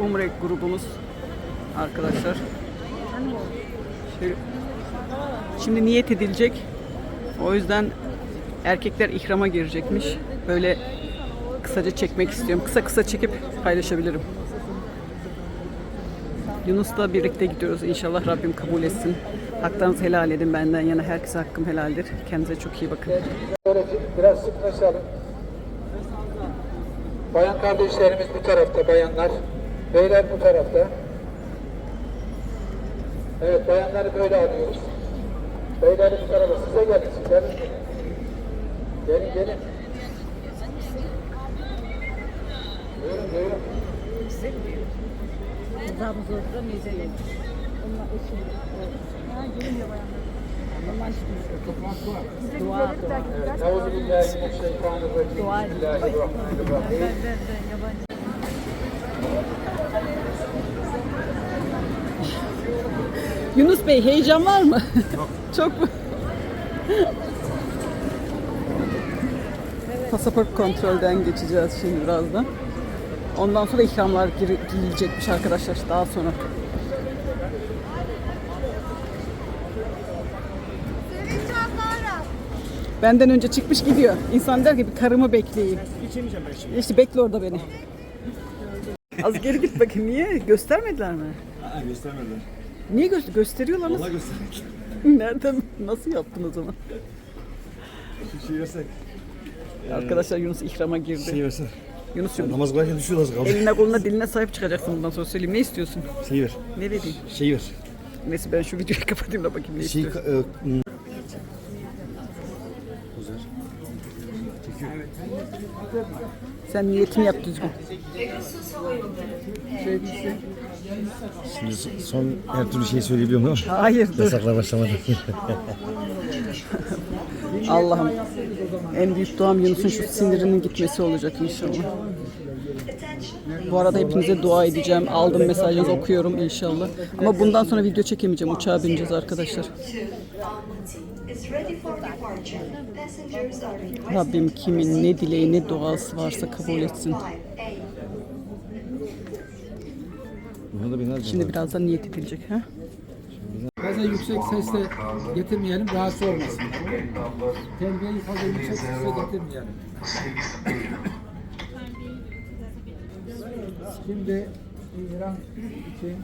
Umre grubumuz arkadaşlar. Şöyle- Şimdi niyet edilecek. O yüzden erkekler ihrama girecekmiş. Böyle kısaca çekmek istiyorum. Kısa kısa çekip paylaşabilirim. Yunus'la birlikte gidiyoruz. İnşallah Rabbim kabul etsin. Haklarınızı helal edin benden yana. Herkese hakkım helaldir. Kendinize çok iyi bakın. Biraz sıklaşalım. Bayan kardeşlerimiz bu tarafta, bayanlar. Beyler bu tarafta. Evet, bayanları böyle alıyoruz. Beyler bu tarafa. Size gelin, sizler. Gelin, gelin. Buyurun, buyurun. Rızamızı öldüremeyiz. Onlar eşim. Ha, gelmiyor bayanlar. Onlar Toplantı var. Dua, dua. Evet, Euzubillahimineşşeytanirracim. Dua edin. Bismillahirrahmanirrahim. Ver, ver, ver, yabancı. Yunus Bey heyecan var mı? Çok mu? Pasaport kontrolden geçeceğiz şimdi birazdan. Ondan sonra ikramlar gir- giyilecekmiş arkadaşlar daha sonra. Benden önce çıkmış gidiyor. İnsan der ki bir karımı bekleyeyim. İçemeyeceğim ben şimdi. İşte bekle orada beni. Az geri git bakayım. Niye? Göstermediler mi? Aa göstermediler. Niye göster gösteriyorlar? Vallahi göstermek. Nereden? Nasıl yaptın o zaman? Şu şeyi versek. Arkadaşlar Yunus ihrama girdi. Şeyi versene. Yunus'cum Namaz kılarken düşüyor az kaldı. eline koluna diline sahip çıkacaksın bundan sonra söyleyeyim. Ne istiyorsun? Şeyi ver. Ne vereyim? Şeyi ver. Neyse ben şu videoyu kapatayım da bakayım ne Şeyi... istiyorsun. E, hmm. Güzel. Sen niyetini yap düzgün. Şimdi son her türlü şeyi söyleyebiliyorum ama Hayır dur. yasaklar başlamadı. Allah'ım en büyük duam Yunus'un şu sinirinin gitmesi olacak inşallah. Bu arada hepinize dua edeceğim. Aldım mesajınızı okuyorum inşallah. Ama bundan sonra video çekemeyeceğim. Uçağa bineceğiz arkadaşlar. Rabbim kimin ne dileği ne duası varsa kabul etsin. 5A. Bunu da binler Şimdi birazdan niyet edilecek. Ha? Fazla yüksek sesle getirmeyelim, rahatsız olmasın. Terbiyeyi fazla yüksek sesle getirmeyelim. Şimdi İran için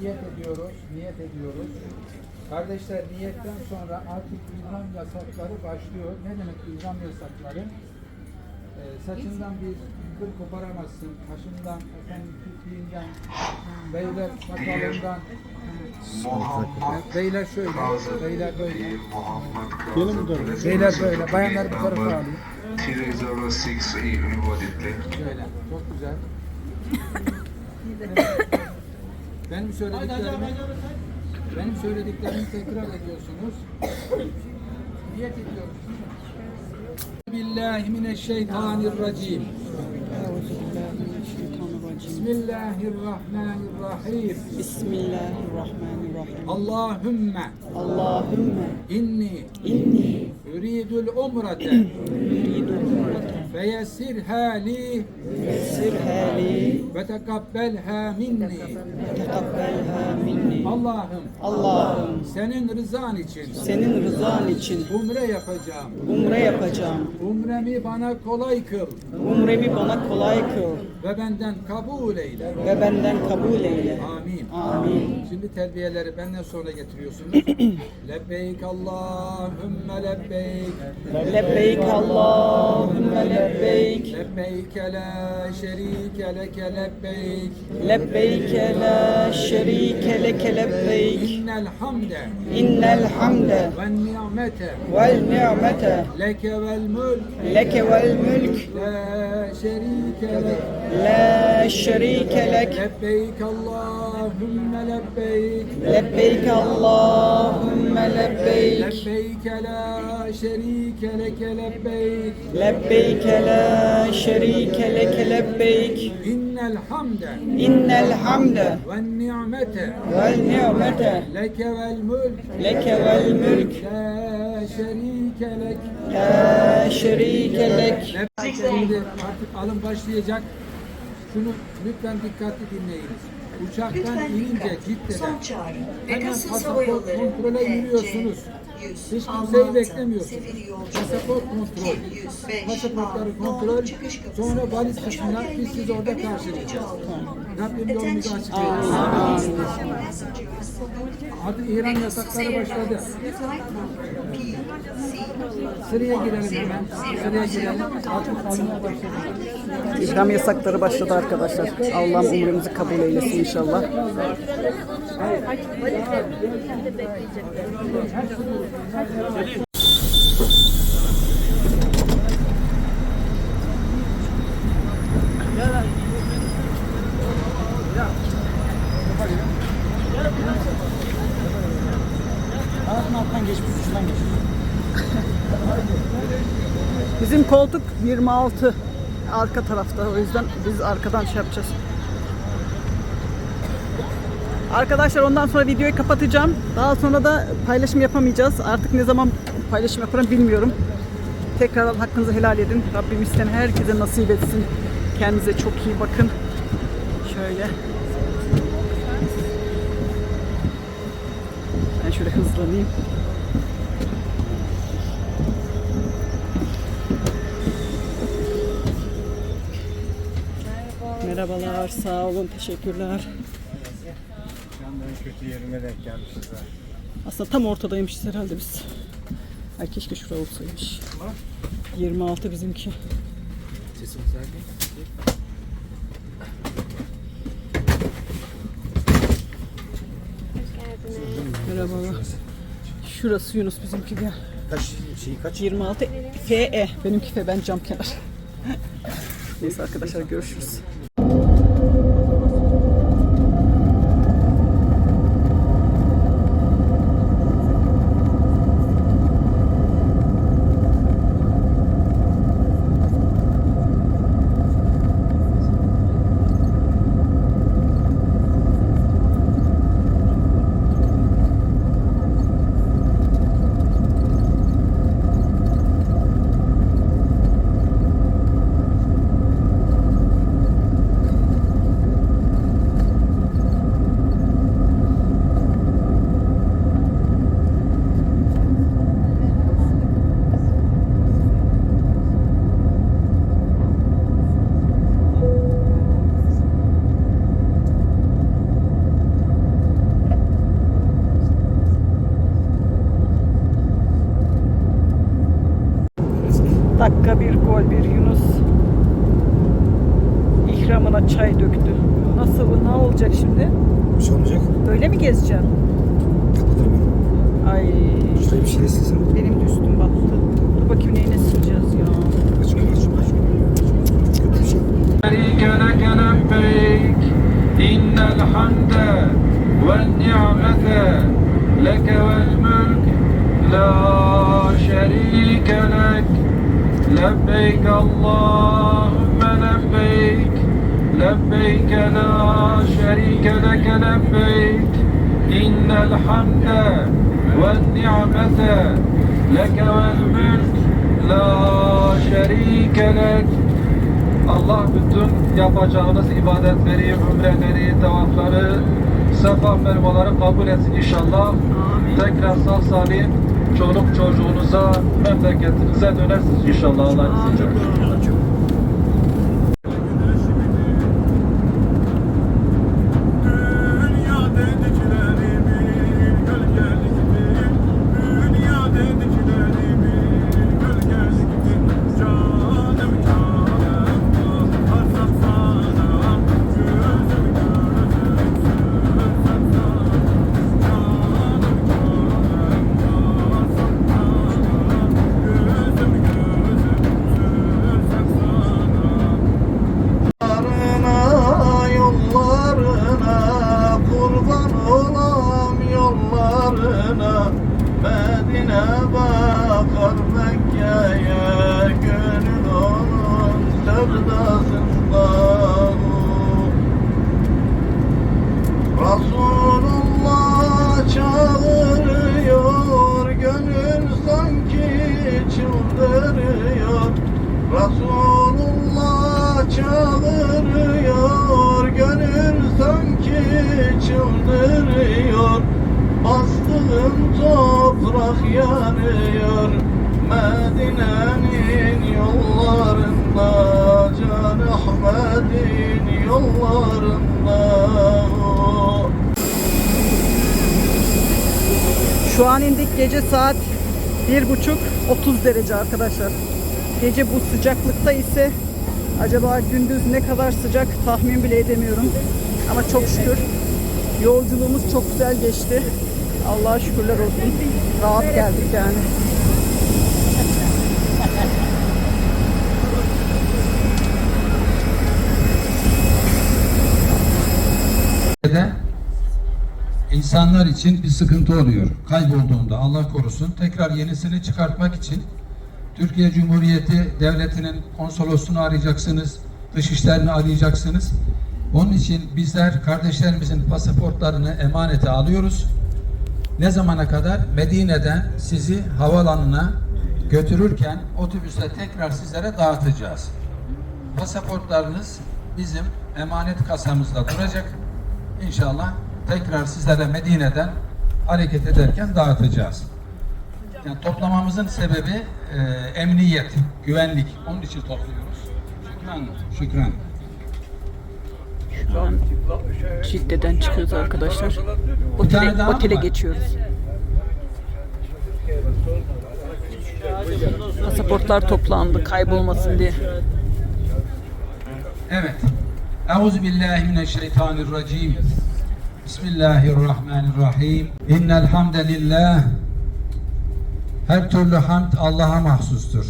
niyet ediyoruz, niyet ediyoruz. Kardeşler niyetten sonra artık İran yasakları başlıyor. Ne demek İran yasakları? Ee, saçından bir kıl koparamazsın, kaşından, efendim kirpiğinden, beyler sakalından, Beyler şöyle, beyler böyle. Benim de Beyler böyle, bayanlar bu tarafa alayım. 306 immediately. Şöyle, çok güzel. benim söylediklerimi, benim söylediklerimi tekrar ediyorsunuz. Bismillahirrahmanirrahim. Bismillahirrahmanirrahim. Bismillahirrahmanirrahim. Allahümme. Allahümme. İnni. İnni. Üridül umrete. Uridu feyessirha li sirha li ve tekabbelha minni. tekabbelha minni. Allah'ım Allah'ım senin rızan için senin rızan için umre yapacağım. umre yapacağım. Umremi bana kolay kıl Umremi bana kolay kıl ve benden kabul eyle. ve benden kabul eyle. Amin. Amin. Şimdi terbiyeleri benden sonra getiriyorsunuz. lebbeyk Allahümme lebbeyk. Lebbeyk Allahümme lebbeyk. Şerike leke lebbeyk. Lebbeyk la şerike leke lebbeyk. İnnel hamde İnnel hamde ve nimete vel ni'mete leke vel mülk leke vel mülk la şerike lek. la şerike lek. Lebbeyk Allahümme lebbeyk. Lebbeyk Allahümme lebbeyk. Lebbeyk la şerike leke lebbeyk. Lebbeyk la şerike leke lebbeyk. İnnel hamde İnnel hamde ve nimete vel ni'mete leke vel mülk leke vel mülk la şerike lek. la şerike lek. Şimdi artık alım başlayacak. şunu lütfen dikkatli dinleyiniz. Uçaktan Lütfen inince dikkat. Son çağrı. hemen Pegasus Hava pasaport Yolları kontrole yürüyorsunuz. PC 100, Hiç kimseyi yolcuları, Pasaport kontrol. 105, Pasaportları kontrol. Sonra valiz kısmına biz sizi orada karşılayacağız. Rabbim yolumuzu açık eylesin. Hadi İran yasakları başladı. Sıraya girelim hemen. Sıraya girelim. Artık almaya başladık. İhram yasakları başladı arkadaşlar. Allah'ım umrumuzu kabul eylesin inşallah. Geçmiş, ucundan geçmiş. Bizim koltuk 26 arka tarafta. O yüzden biz arkadan şey yapacağız. Arkadaşlar ondan sonra videoyu kapatacağım. Daha sonra da paylaşım yapamayacağız. Artık ne zaman paylaşım yaparım bilmiyorum. Tekrardan hakkınızı helal edin. Rabbim isteyen herkese nasip etsin. Kendinize çok iyi bakın. Şöyle. Ben şöyle hızlanayım. Merhabalar, sağ olun, teşekkürler. Kötü yerine denk gelmişiz ha. Aslında tam ortadaymışız herhalde biz. Ay keşke şura olsaymış. 26 bizimki. Merhabalar. Şurası Yunus bizimki bir. Kaç, şey kaç? 26 FE. Benimki F, ben cam kenar. Neyse arkadaşlar görüşürüz. dakika bir gol bir Yunus ihramına çay döktü. Nasıl ne olacak şimdi? Bir şey olmayacak. Öyle mi gezeceksin? Kapatırım ben. Ay. Şuraya bir şey silsin. Benim de üstüm battı. Dur bakayım neyine sileceğiz ya. Açık açık açık. Kötü bir şey. Gene gene beyk. İnnel hamde ve ni'mete la şerike. لبيك اللهم لبيك لبيك لا شريك لك لبيك إن الحمد والنعمة لك والملك لا شريك لك Allah bütün yapacağınız ibadetleri, umreleri, tavafları, sefa mervaları kabul etsin inşallah. Tekrar sağ salim çoluk çocuğunuza, memleketinize dönersiniz inşallah Allah'ın izniyle. Resulullah çağırıyor, gönül sanki çıldırıyor. Resulullah çağırıyor Gönül sanki çıldırıyor. Bastığım toprak yanıyor Medine'nin yollarında Ahmet'in yollarında Şu an indik gece saat bir buçuk 30 derece arkadaşlar. Gece bu sıcaklıkta ise acaba gündüz ne kadar sıcak tahmin bile edemiyorum. Ama çok şükür yolculuğumuz çok güzel geçti. Allah'a şükürler olsun. Rahat geldik yani. de insanlar için bir sıkıntı oluyor. Kaybolduğunda Allah korusun tekrar yenisini çıkartmak için Türkiye Cumhuriyeti Devleti'nin konsolosluğunu arayacaksınız, dışişlerini arayacaksınız. Onun için bizler kardeşlerimizin pasaportlarını emanete alıyoruz. Ne zamana kadar? Medine'den sizi havalanına götürürken otobüste tekrar sizlere dağıtacağız. Pasaportlarınız bizim emanet kasamızda duracak. İnşallah tekrar sizlere Medine'den hareket ederken dağıtacağız. Yani toplamamızın sebebi e, emniyet, güvenlik. Onun için topluyoruz. Şükran, şükran. Şu an Cidde'den çıkıyoruz arkadaşlar. tane Otele, otele geçiyoruz. Pasaportlar toplandı kaybolmasın diye. Evet. Euzu billahi mineşşeytanirracim. Bismillahirrahmanirrahim. İnnel hamdelillah. Her türlü hamd Allah'a mahsustur.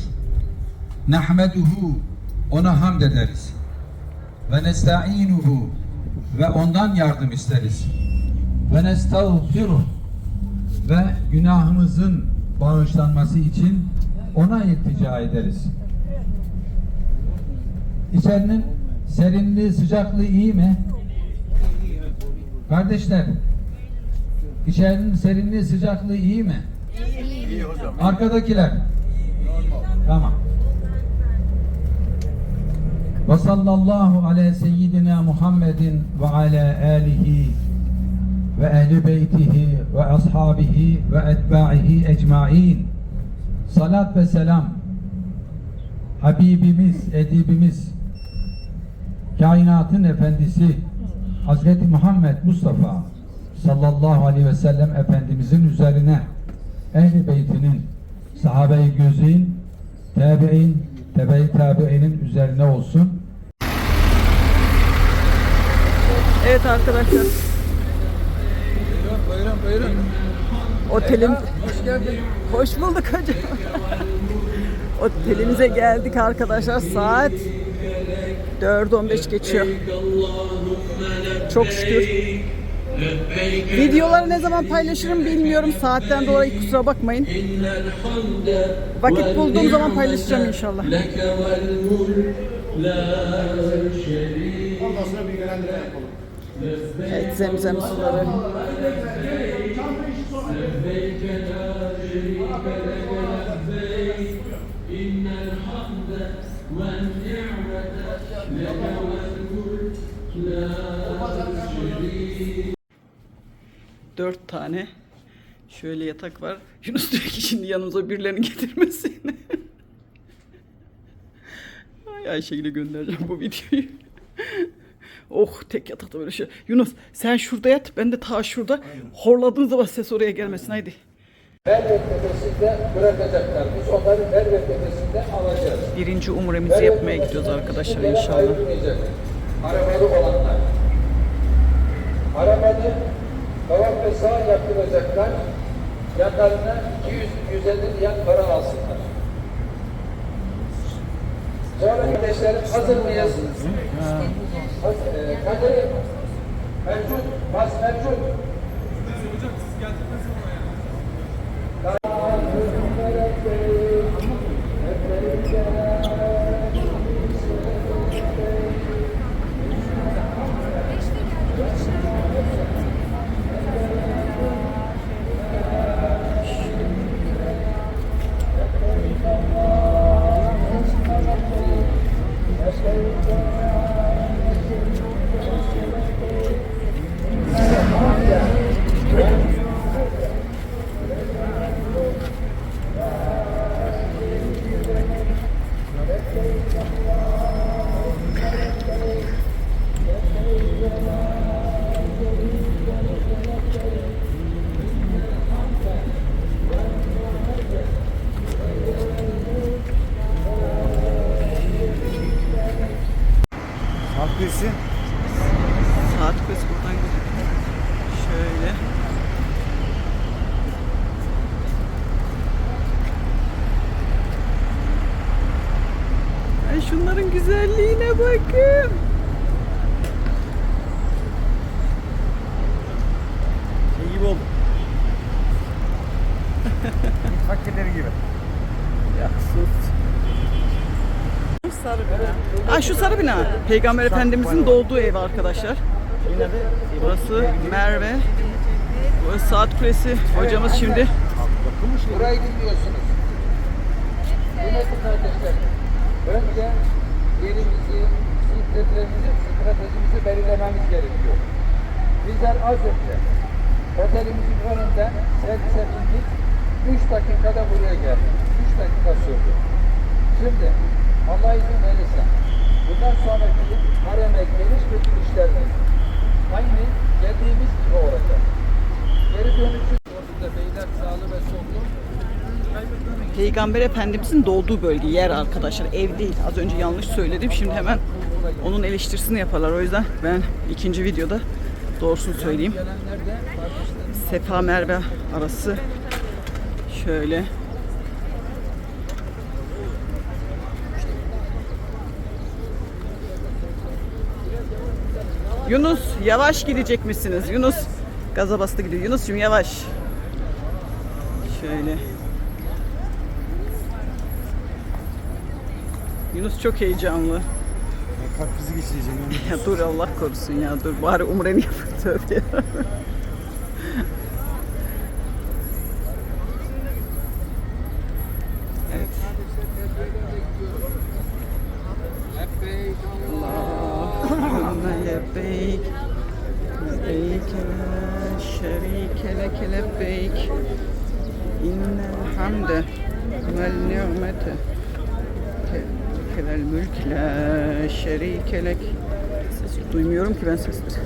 Nahmeduhu. Ona hamd ederiz. Ve nesta'inuhu. Ve ondan yardım isteriz. Ve nestağfiruh. Ve günahımızın bağışlanması için ona iltica ederiz. İçerinin serinliği, sıcaklığı iyi mi? Kardeşler, içerinin serinliği, sıcaklığı iyi mi? İyi hocam. Arkadakiler? Tamam. Ve sallallahu ala seyyidina Muhammedin ve ala alihi ve ehli beytihi ve ashabihi ve etba'ihi ecmain. Salat ve selam Habibimiz, edibimiz, kainatın efendisi Hazreti Muhammed Mustafa sallallahu aleyhi ve sellem Efendimizin üzerine ehl beytinin sahabe-i gözün tabi'in tebe-i tabi'inin üzerine olsun. Evet arkadaşlar Buyurun buyurun. otelin hoş bulduk hocam. Otelimize geldik arkadaşlar. Saat 4.15 geçiyor. Çok şükür. Videoları ne zaman paylaşırım bilmiyorum. Saatten dolayı kusura bakmayın. Vakit bulduğum zaman paylaşacağım inşallah. Evet zemzem suları. Dört tane şöyle yatak var. Yunus diyor ki şimdi yanımıza birilerini getirmesin. Ay Ayşegül'e göndereceğim bu videoyu. oh tek yatakta böyle şey. Yunus sen şurada yat ben de ta şurada. Horladığın zaman ses oraya gelmesin haydi. Merve tepesinde bırakacaklar. Biz onları Merve tepesinde alacağız. Birinci umremizi yapmaya gidiyoruz arkadaşlar inşallah. Arabalı olanlar. Arabanı tavaf ve sağ yaptıracaklar. Yanlarına 200-150 diyen para alsınlar. Sonra kardeşlerim hazır mıyız? Hazır. E, Kadir, mevcut, bas mevcut. Gibi oldu. Fakirleri gibi. Ya sus. Sarı bina. Aa, şu sarı bina. Peygamber Efendimizin doğduğu ev arkadaşlar. Burası Merve. Burası Saat Kulesi. Hocamız şimdi Burayı dinliyorsunuz. Kıymetli kardeşler, önce yerimizi, stratejimizi, stratejimizi belirlememiz gerekiyor. Bizler az önce otelimizin önünden servise bindik. 3 dakikada buraya geldik. 3 dakika sürdü. Şimdi Allah izin verirse bundan sonraki hareme geliş ve girişlerimiz aynı geldiğimiz gibi olacak. Geri dönüşü orada beyler sağlı ve sollu Peygamber Efendimizin doğduğu bölge, yer arkadaşlar. Ev değil. Az önce yanlış söyledim. Şimdi hemen onun eleştirisini yaparlar. O yüzden ben ikinci videoda doğrusunu söyleyeyim. Sefa Merve arası şöyle. Yunus yavaş gidecek misiniz? Yunus gaza bastı gidiyor. Yunus'cum yavaş. Şöyle. Yunus çok heyecanlı. Kalp krizi geçireceğim. Ya dur Allah korusun ya dur bari umreni yap tövbe. Evet. Allahümme lebbeyk lebbeyk la şerike leke vel mülk la şerike lek duymuyorum ki ben sesleri.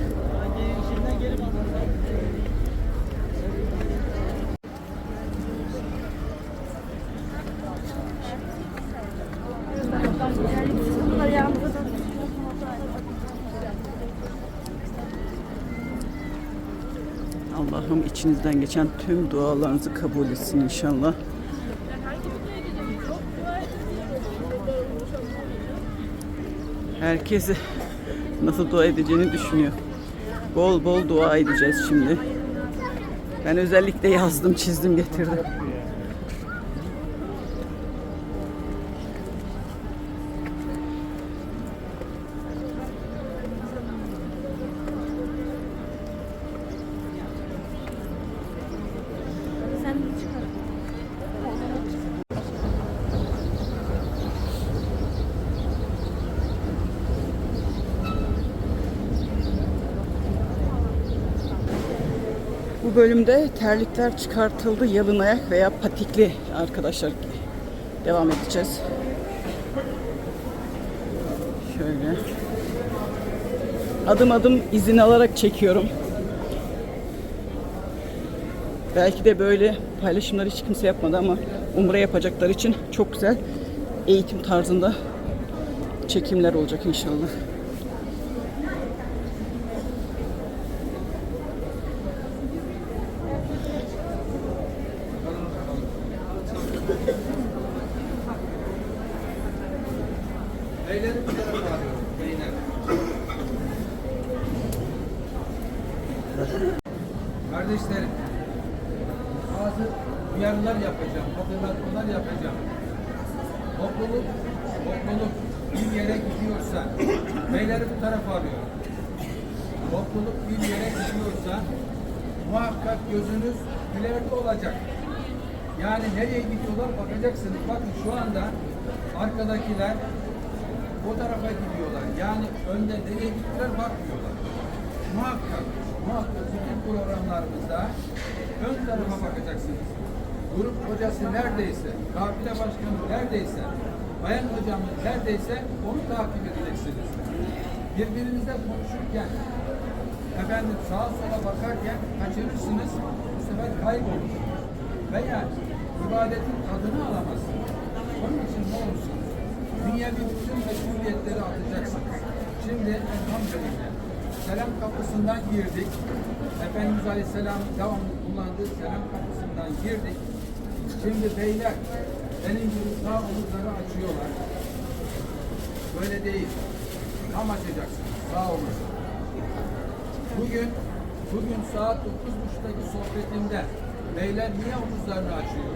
Allah'ım içinizden geçen tüm dualarınızı kabul etsin inşallah. Herkesi nasıl dua edeceğini düşünüyor. Bol bol dua edeceğiz şimdi. Ben özellikle yazdım, çizdim, getirdim. Bölümde terlikler çıkartıldı. Yalın ayak veya patikli arkadaşlar. Devam edeceğiz. Şöyle. Adım adım izin alarak çekiyorum. Belki de böyle paylaşımları hiç kimse yapmadı ama umre yapacaklar için çok güzel eğitim tarzında çekimler olacak inşallah. Beyleri bu tarafa alıyorum. Beyler. Kardeşlerim, bazı uyarılar yapacağım, hatırlatmalar yapacağım. Topluluk, topluluk bir yere gidiyorsa, beyleri bu tarafa alıyorum. Topluluk bir yere gidiyorsa, muhakkak gözünüz ileride olacak. Yani nereye gidiyorlar bakacaksınız. Bakın şu anda arkadakiler o tarafa gidiyorlar. Yani önde nereye gittiler bakmıyorlar. Muhakkak, muhakkak bütün programlarımızda ön tarafa bakacaksınız. Grup hocası neredeyse, kafile başkanı neredeyse, bayan hocamız neredeyse onu takip edeceksiniz. Birbirinizle konuşurken, efendim sağa sola bakarken kaçırırsınız, bu sefer kaybolur. Veya ibadetin tadını alamazsınız. Onun için ne olursunuz? Dünyevi bütün mesuliyetleri atacaksınız. Şimdi elhamdülillah selam kapısından girdik. Efendimiz Aleyhisselam devamlı kullandığı selam kapısından girdik. Şimdi beyler benim gibi sağ omuzları açıyorlar. Böyle değil. Tam açacaksınız. Sağ omuz. Bugün bugün saat 9.30'daki sohbetimde beyler niye omuzlarını açıyor?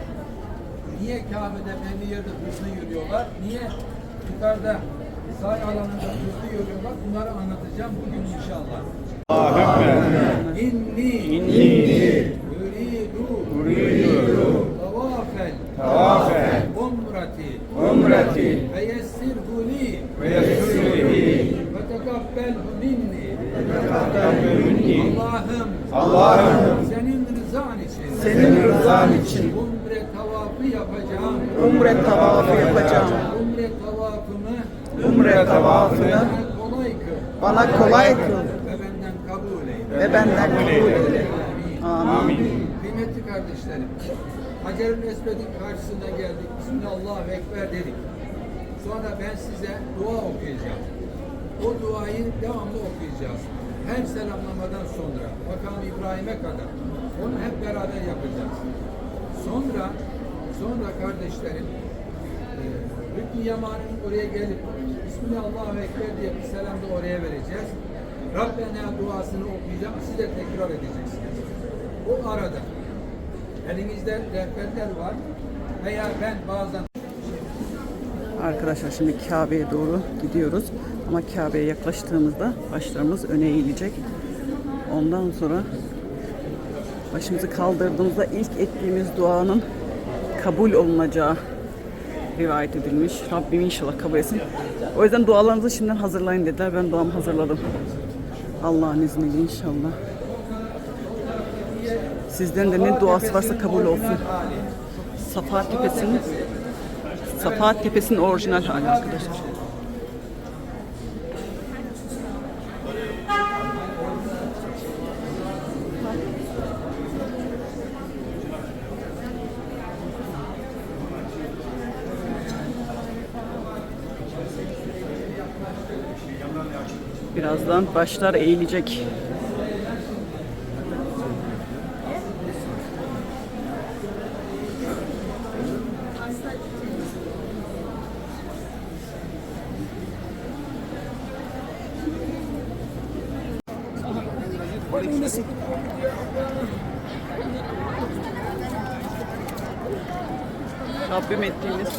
Niye Kabe'de belli yerde hızlı yürüyorlar? Niye yukarıda say alanında hızlı yürüyorlar? Bunları anlatacağım bugün inşallah. İnni İnni Uridu Uridu Tavafel Tavafel Umrati Umrati Ve yessirhu li Ve yessirhu li Ve tekabbelhu minni Allah'ım Allah'ım senin rızan için Senin rızan için umre tavafı yapacağım. umre tavafı yapacağım. Umre tavafımı Umre tavafını bana kolay kıl bana kolay kıl ve benden kabul eyle. ve benden kabul eyle. Amin. Kıymetli kardeşlerim, Esved'in karşısına geldik. Bismillah Ekber dedik. Sonra ben size dua okuyacağım. O duayı devamlı okuyacağız. Her selamlamadan sonra, makam İbrahim'e kadar. Onu hep beraber yapacağız. Sonra, sonra kardeşlerim, e, Yaman'ın oraya gelip Bismillah Ekber diye bir selam da oraya vereceğiz. Rabbena duasını okuyacağım, siz de tekrar edeceksiniz. O arada elinizde rehberler var veya ben bazen Arkadaşlar şimdi Kabe'ye doğru gidiyoruz. Ama Kabe'ye yaklaştığımızda başlarımız öne eğilecek. Ondan sonra başımızı kaldırdığımızda ilk ettiğimiz duanın kabul olunacağı rivayet edilmiş. Rabbim inşallah kabul etsin. O yüzden dualarınızı şimdiden hazırlayın dediler. Ben duamı hazırladım. Allah'ın izniyle inşallah. Sizden de ne duası varsa kabul olsun. Safa Tepesi'nin Safa Tepesi'nin orijinal hali arkadaşlar. Birazdan başlar eğilecek. Rabbim ettiğiniz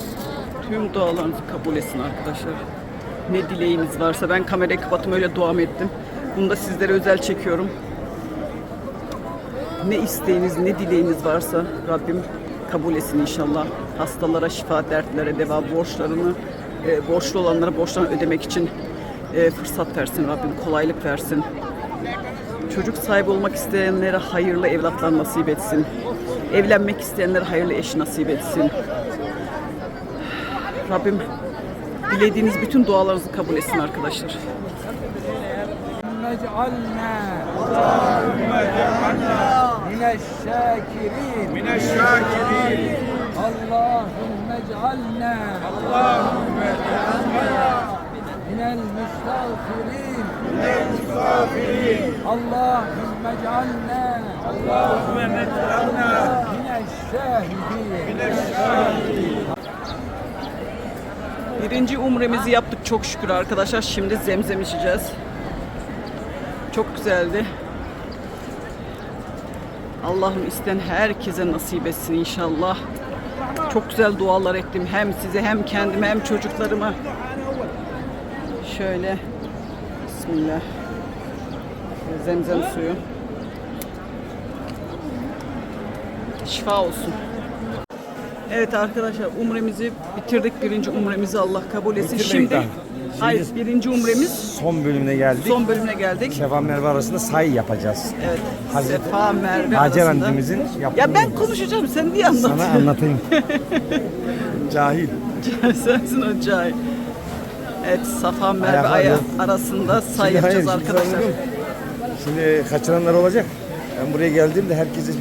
tüm dualarınızı kabul etsin arkadaşlar. Ne dileğiniz varsa ben kamerayı kapattım öyle duam ettim. Bunu da sizlere özel çekiyorum. Ne isteğiniz, ne dileğiniz varsa Rabbim kabul etsin inşallah. Hastalara şifa, dertlere deva, borçlarını, e, borçlu olanlara borçlarını ödemek için e, fırsat versin Rabbim, kolaylık versin. Çocuk sahibi olmak isteyenlere hayırlı evlatlar nasip etsin. Evlenmek isteyenlere hayırlı eş nasip etsin. Rabbim dilediğiniz bütün dualarınızı kabul etsin arkadaşlar. Allahümme ec'alna Allahümme ec'alna minel müstağfirin minel misafirin. Allahümme ec'alna Allahümme ec'alna mineşşahidin mineşşakirin. Birinci umremizi yaptık çok şükür arkadaşlar. Şimdi zemzem içeceğiz. Çok güzeldi. Allah'ım isten herkese nasip etsin inşallah. Çok güzel dualar ettim hem size hem kendime hem çocuklarıma. Şöyle Bismillah. Zemzem suyu. Şifa olsun. Evet arkadaşlar umremizi bitirdik. Birinci umremizi Allah kabul etsin. Bitirmedik Şimdi daha. hayır birinci umremiz Son bölümüne geldik. son bölümüne geldik. Sefa Merve arasında say yapacağız. Evet. Hazreti Sefa Merve Hacer arasında. Efendimizin yaptığı Ya ben konuşacağım sen niye Sana anlatıyorsun? anlatayım. Cahil. Sensin o cahil. Evet Safa Merve Ayaklar aya yok. arasında say Şimdi yapacağız şimdi arkadaşlar. anladım. Şimdi kaçıranlar olacak. Ben buraya geldiğimde herkese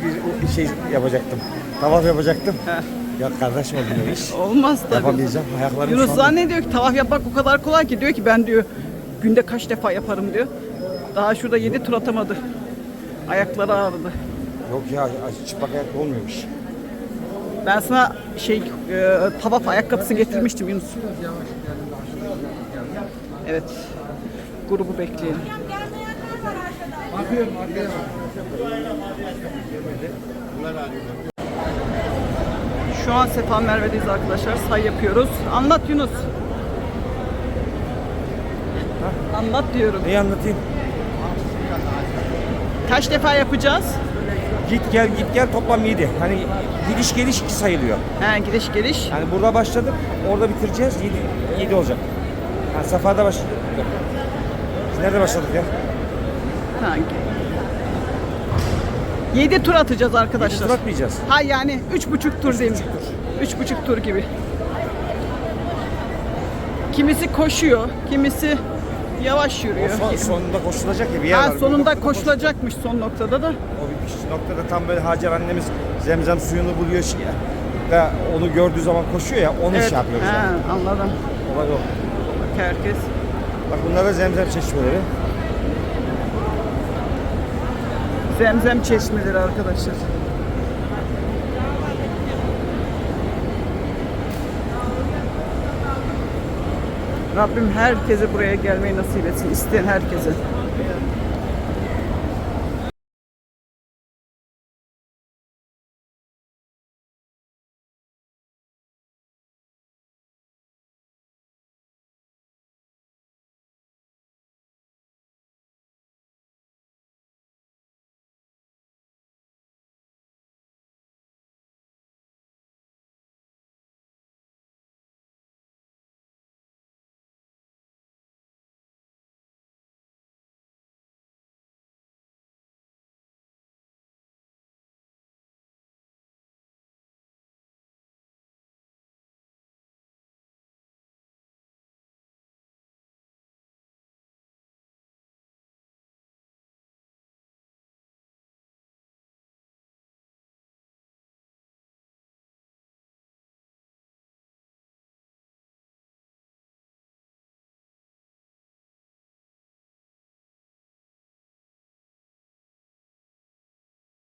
bir şey yapacaktım. Tavaf yapacaktım. Ya kardeşim olmuyor iş. Olmaz tabii. Yapamayacağım. Ayaklarım Yunus şu anda- zannediyor ki tavaf yapmak o kadar kolay ki diyor ki ben diyor günde kaç defa yaparım diyor. Daha şurada 7 tur atamadı. Ayakları ağrıdı. Yok ya çıplak ayak olmuyormuş. Ben sana şey e, tavaf ayakkabısı getirmiştim Yunus. Evet. Grubu bekleyelim. Bakıyorum arkaya bak. Şu an Sefa Merve'deyiz arkadaşlar. Say yapıyoruz. Anlat Yunus. Anlat diyorum. Neyi anlatayım? Kaç defa yapacağız? Git gel git gel toplam 7. Hani gidiş geliş 2 sayılıyor. He gidiş geliş. Yani burada başladık, orada bitireceğiz. 7 7 olacak. Ha, safhada başladık. Biz nerede başladık ya? Hangi? 7 tur atacağız arkadaşlar. Tur atmayacağız. Ha yani üç buçuk tur diyeyim. Üç buçuk tur gibi. Kimisi koşuyor, kimisi yavaş yürüyor. Son, sonunda koşulacak ya bir yer Ha var. sonunda koşulacakmış son noktada da. O bir noktada tam böyle Hacer annemiz zemzem suyunu buluyor şey da onu gördüğü zaman koşuyor ya onu şey yapıyoruz. Ha, yani. anladım. Olay o. Bak herkes. Bak bunlar da zemzem çeşmeleri. Zemzem çeşmeleri arkadaşlar. Rabbim herkese buraya gelmeyi nasip etsin. isteyen herkese.